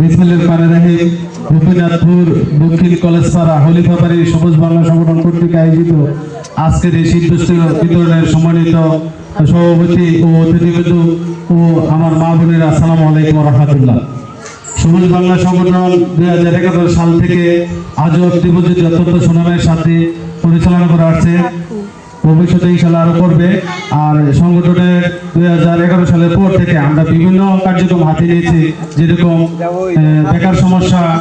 বিসমিল্লাহির রহমানির রহিম গোপীনাথপুর দক্ষিণ কলেজ পাড়া হলিফাবাড়ি সবুজ বাংলা সংগঠন কর্তৃক আয়োজিত আজকের এই শীতবস্ত্র বিতরণের সম্মানিত সভাপতি ও অতিথিবৃন্দ ও আমার মা বোনেরা আসসালামু আলাইকুম রহমতুল্লাহ। সবুজ বাংলা সংগঠন দুই হাজার এগারো সাল থেকে আজও অব্দি পর্যন্ত অত্যন্ত সুনামের সাথে পরিচালনা করে আসছে। ভবিষ্যতে ইনশাল্লাহ আরও করবে। আর সংগঠনের দুই হাজার এগারো সালের পর থেকে আমরা বিভিন্ন কার্যক্রম হাতে নিয়েছি, যেরকম বেকার সমস্যা,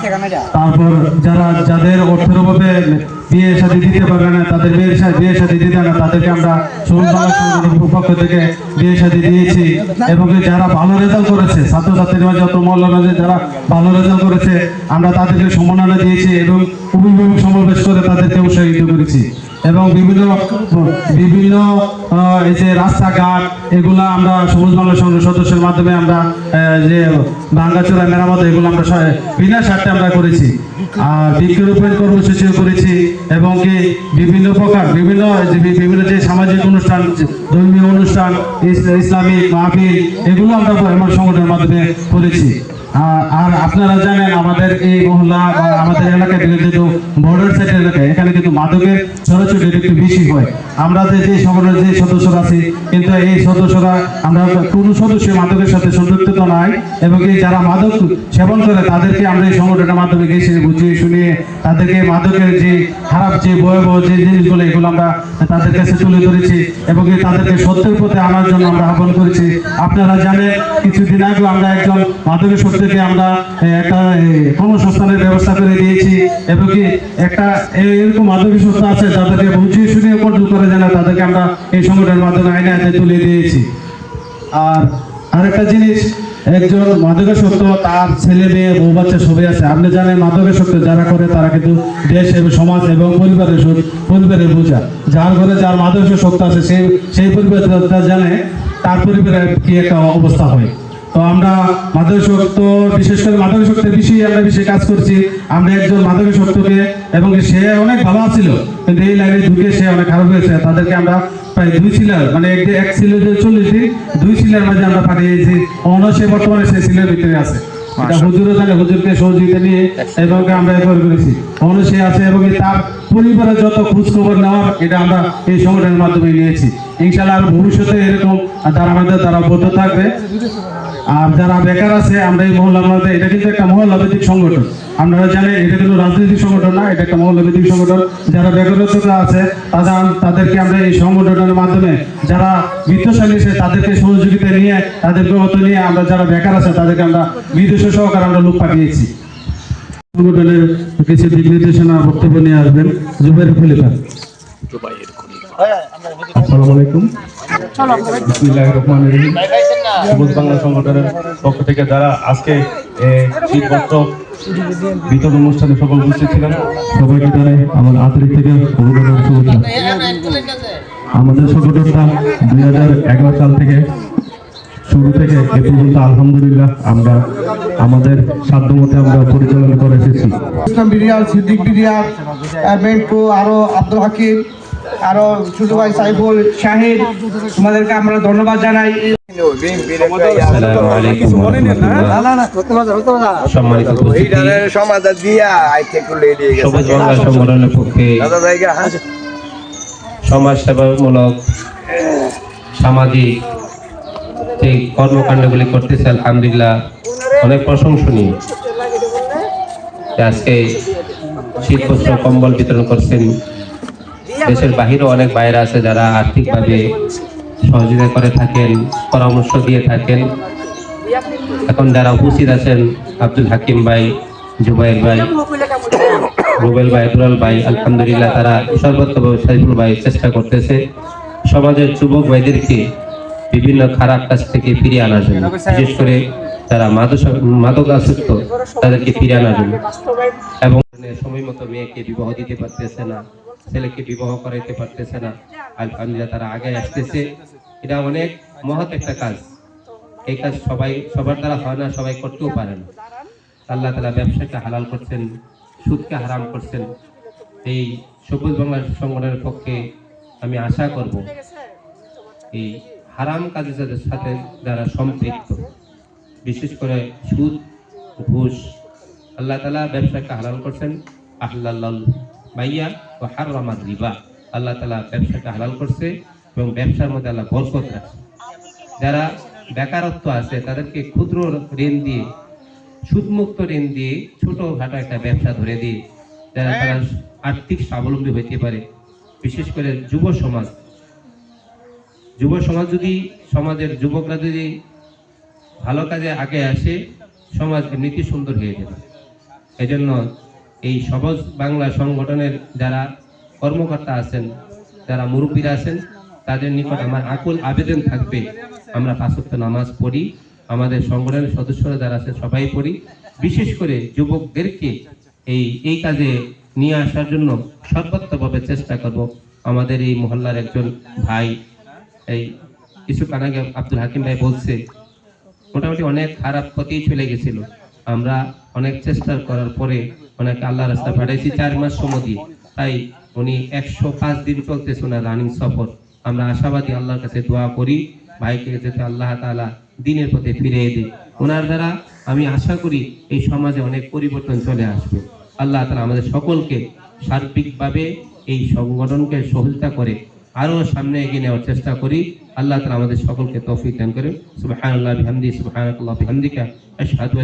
তারপর যারা, যাদের অর্থের অভাবে বিয়ে সাথে দিতে পারবে না, তাদের বিয়ের শা- বিয়ে শাদী দিতে না, তাদেরকে আমরা পক্ষ থেকে বিয়ে শাদী দিয়েছি। এবং যারা ভালো রেজাল্ট করেছে অত মহল্লার মাঝে যারা ভালো রেজাল্ট করেছে, আমরা তাদেরকে সম্মাননা দিয়েছি এবং অভিভাবক সমাবেশ করে তাদেরকে উৎসাহিত করেছি। এবং বিভিন্ন বিভিন্ন এই যে রাস্তাঘাট, এগুলো আমরা সবুজ বাংলা সংঘের সদস্যের মাধ্যমে আমরা যে ভাঙ্গাচোরা মেরামত, এগুলো আমরা বিনা স্বার্থে আমরা করেছি। আর বৃক্ষরোপণ কর্মসূচিও করেছি এবং কি বিভিন্ন প্রকার, বিভিন্ন বিভিন্ন যে সামাজিক অনুষ্ঠান, ধর্মীয় অনুষ্ঠান ইসলামিক মাহফিল, এগুলো আমরা আমার সংগঠনের মাধ্যমে করেছি। আর আপনারা জানেন আমাদের এই মহল্লা বা আমাদের এলাকায় কিন্তু বর্ডার সাইড এলাকায়, এখানে কিন্তু মাদকের ছড়াছড়ি একটু বেশি হয়। আমরা যে সংগঠনের যে সদস্যরা আছি, কিন্তু এই সদস্যরা আমরা কোনো সদস্য মাদকের সাথে সম্পৃক্ত নাই এবং এই যারা মাদক সেবন করে, তাদেরকে আমরা এই সংগঠনের মাধ্যমে গেছি, বুঝিয়ে শুনিয়ে তাদেরকে মাদকের যে খারাপ যে ভয়াবহ যে জিনিসগুলো, এগুলো আমরা তাদের কাছে তুলে ধরেছি এবং তাদেরকে সত্যের পথে আনার জন্য আমরা আহ্বান করেছি। আপনারা জানেন, কিছুদিন আগে আমরা একজন মাদকের সত্যকে আমরা একটা কর্মসংস্থানের ব্যবস্থা করে দিয়েছি এবং কি একটা এরকম মাদকের সত্য আছে তাদেরকে বুঝিয়ে শুনিয়ে কন্ট্রোল করে জানা তাদেরকে আমরা এই সংগঠনের মাধ্যমে আইনে আইনে তুলে দিয়েছি। আর আরেকটা জিনিস, একজন মাদকাসক্ত, তার ছেলে মেয়ে, বউ বাচ্চা সবই আছে। আপনি জানেন মাদকাসক্ত যারা করে তারা কিন্তু দেশ এবং সমাজ এবং পরিবারের পরিবারের বোঝা। যার ঘরে যার মাদকাসক্ত আছে সেই সেই পরিবার জানে তার পরিবারের কি একটা অবস্থা হয়। তো আমরা মাদকাসক্ত বিশেষ করে মাদকাসক্তের বিষয়ে আমরা বেশি কাজ করছি। আমরা একজন মাদকাসক্তকে এবং সে অনেক ভালো ছিল কিন্তু এই লাইনে ঢুকে সে অনেক খারাপ হয়েছে। তাদেরকে আমরা প্রায় দুই সিলার মানে এক সিলের যে চল্লিশ দিন দুই সিলার মাঝে আমরা পাঠিয়েছি। অন্য সে বর্তমানে সে সিলের ভিতরে আছে। হুজুরও জানে হুজুরকে সহযোগিতা নিয়ে এবং আমরা একবার করেছি। সে আছে এবং তার পরিবারের যত খোঁজ খবর নেওয়ার এটা আমরা এই সংগঠনের মাধ্যমে নিয়েছি। ইনশাল্লাহ আর ভবিষ্যতে এরকম তারা আমাদের তারা বদ্ধ থাকবে। আর যারা বেকার আছে আমরা এই মহল্লার মধ্যে এটা কিন্তু একটা মহল্লা ভিত্তিক সংগঠন। আপনারা জানেন এটা কিন্তু রাজনৈতিক সংগঠন না এটা একটা মহল্লা ভিত্তিক সংগঠন। যারা বেকারত্বতা আছে তাদের তাদেরকে আমরা এই সংগঠনের মাধ্যমে যারা বিত্তশালী আছে তাদেরকে সহযোগিতা নিয়ে তাদের মত নিয়ে আমরা যারা বেকার আছে তাদেরকে আমরা বিদেশ সহকারে আমরা লোক পাঠিয়েছি। সংগঠনের কিছু দিক নির্দেশনা বক্তব্য নিয়ে আসবেন। জুবের খলিফা। আসসালামু আলাইকুম। সবুজ বাংলা সংগঠনের পক্ষ থেকে যারা আজকে এ, শীতবস্ত্র বিতরণ অনুষ্ঠানে সকল উপস্থিত ছিলেন সবাইকে জানাই আমার আন্তরিক থেকে অভিনন্দন শুভেচ্ছা। আমাদের সংগঠনটা দুই হাজার এগারো সাল থেকে শুরু থেকে এ পর্যন্ত আলহামদুলিল্লাহ আমরা আমাদের সাধ্যমতে আমরা পরিচালনা করে এসেছি। ইসলাম বিরিয়াল সিদ্দিক বিরিয়াল বেন্টু আরও আব্দুল হাকিম আরও ছোট ভাই সাইফুল শাহিদ, তোমাদেরকে আমরা ধন্যবাদ জানাই। সমাজ সেবামূলক সামাজিক কর্মকাণ্ডগুলি করতেছে, আলহামদুলিল্লাহ, অনেক প্রশংসনীয়। আজকে শীত বস্ত্র কম্বল বিতরণ করছেন দেশের বাহিরেও অনেক বাইরে আছে যারা আর্থিকভাবে সহযোগিতা করে থাকেন, পরামর্শ দিয়ে থাকেন। এখন যারা উপস্থিত আছেন, আব্দুল হাকিম ভাই, জুবাইর ভাই, রুবেল ভাই দুলাল ভাই, আলহামদুলিল্লাহ তারা সর্বোত্তভাবে সাইফুল ভাই চেষ্টা করতেছে। সমাজের যুবক ভাইদেরকে বিভিন্ন খারাপ কাজ থেকে ফিরিয়ে আনার জন্য, বিশেষ করে যারা মাদক মাদকাসক্ত, তাদেরকে ফিরিয়ে আনার জন্য। এবং সময় মতো মেয়েকে বিবাহ দিতে পারতেছে না। ছেলেকে বিবাহ করাইতে পারতেছে না। আলহামদুলিল্লাহ তারা আগে আসতেছে। এটা অনেক মহৎ একটা কাজ। এই কাজ সবাই, সবার দ্বারা হয় না, সবাই করতেও পারে না। আল্লাহ তালা ব্যবসাকে হালাল করছেন, সুদকে হারাম করছেন। এই সবুজ বাংলা সংগঠনের পক্ষে আমি আশা করব এই হারাম কাজের সাথে- যারা সম্পৃক্ত, বিশেষ করে সুদ, ঘুষ, আল্লাহ তালা ব্যবসাকে হালাল করছেন। আহলাল মাইয়া ও হারামাদ রিবা। আল্লাহ তালা ব্যবসাটা হালাল করছে এবং ব্যবসার মধ্যে আল্লাহ বরকত রাখছে। যারা বেকারত্ব আছে, তাদেরকে ক্ষুদ্র ঋণ দিয়ে, সুদমুক্ত ঋণ দিয়ে ছোটখাটো একটা ব্যবসা ধরে দিয়ে, যারা তারা আর্থিক স্বাবলম্বী হইতে পারে, বিশেষ করে যুব সমাজ। যুব সমাজ যদি, সমাজের যুবকরা যদি ভালো কাজে আগে আসে, সমাজ এমনিতে সুন্দর হয়ে যাবে। এজন্য এই সবজ বাংলা সংগঠনের যারা কর্মকর্তা আছেন, যারা মুরব্বীরা আছেন, তাদের নিকট আমার আকুল আবেদন থাকবে। আমরা পাঁচক্ত নামাজ পড়ি, আমাদের সংগঠনের সদস্যরা যারা আছে সবাই পড়ি। বিশেষ করে যুবকদেরকে এই এই কাজে নিয়ে আসার জন্য সর্বাত্মকভাবে চেষ্টা করব। আমাদের এই মহল্লার একজন ভাই, এই কিছুক্ষণ আগে আব্দুল হাকিম ভাই বলছে, মোটামুটি অনেক খারাপ পথেই চলে গেছিল। আমরা অনেক চেষ্টা করার পরে ওনাকে আল্লাহ রাস্তা পাঠাইছি, চার মাস সময় দিয়ে। তাই উনি একশো পাঁচ দিন চলতেছে ওনার রানিং সফর। আমরা আশাবাদী আল্লাহর কাছে দোয়া করি, ভাইকে যাতে আল্লাহ তাআলা দিনের পথে ফিরিয়ে দিই ওনার দ্বারা আমি আশা করি এই সমাজে অনেক পরিবর্তন চলে আসবে। আল্লাহ তালা আমাদের সকলকে সার্বিকভাবে এই সংগঠনকে সহযোগিতা করে আরও সামনে এগিয়ে নেওয়ার চেষ্টা করি। আল্লাহ তালা আমাদের সকলকে তৌফিক দান করে সুবাহ বিহামদি সুবহানাল্লাহ বিহামদিকা। আশহাদু